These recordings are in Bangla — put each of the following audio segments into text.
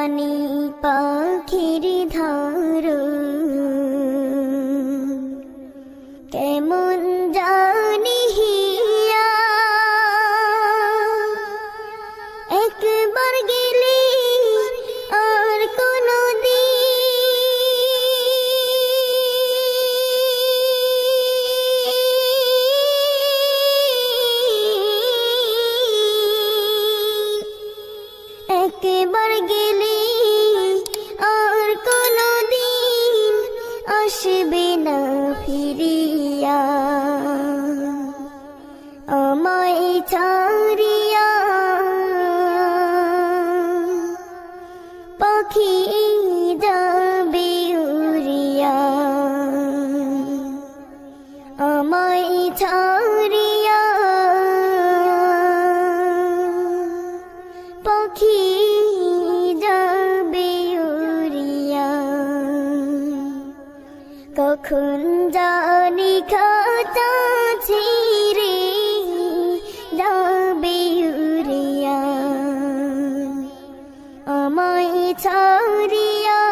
প্রাণী পাখির ধার। কেমন জানি একবার গেলি আর কোন একবার গে না ফিরিয়া আমায় ছাড়িয়া পাখি যাবে উড়িয়া আমায় ছাড়িয়া পাখি কখন জানি খাতা ছিড়ে যাবে আমায় ছাড়িয়া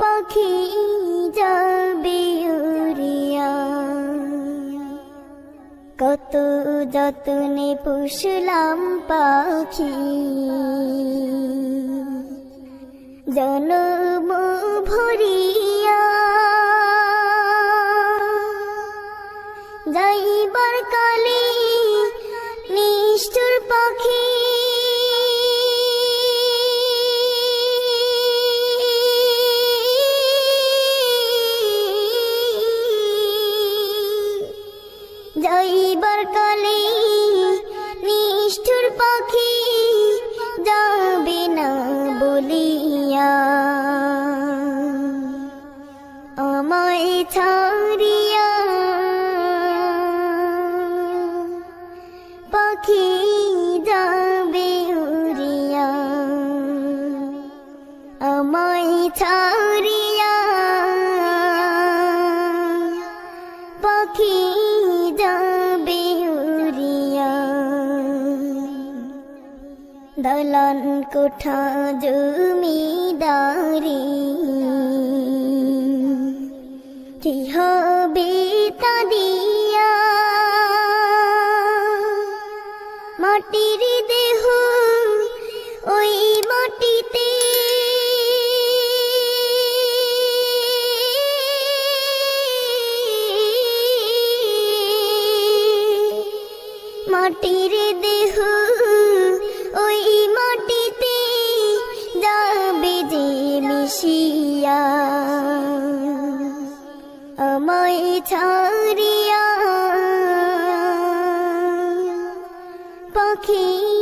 পাখি যাবে কত যতনে পুষলাম পাখি জনম নিষ্ঠুর পাখি নিষ্ঠুর পাখি যাবে না বলিয়া। আমায় ছাড়িয়া পাখি যাবে উড়িয়া। আমায় ছাড়িয়া পাখি যাবে উড়িয়া। দলন কোঠা জমিদারি কি হবে দিয়া? মাটির দেহ ওই মাটিতে। মাটির দেহ ছাড়িয়া পাখি যা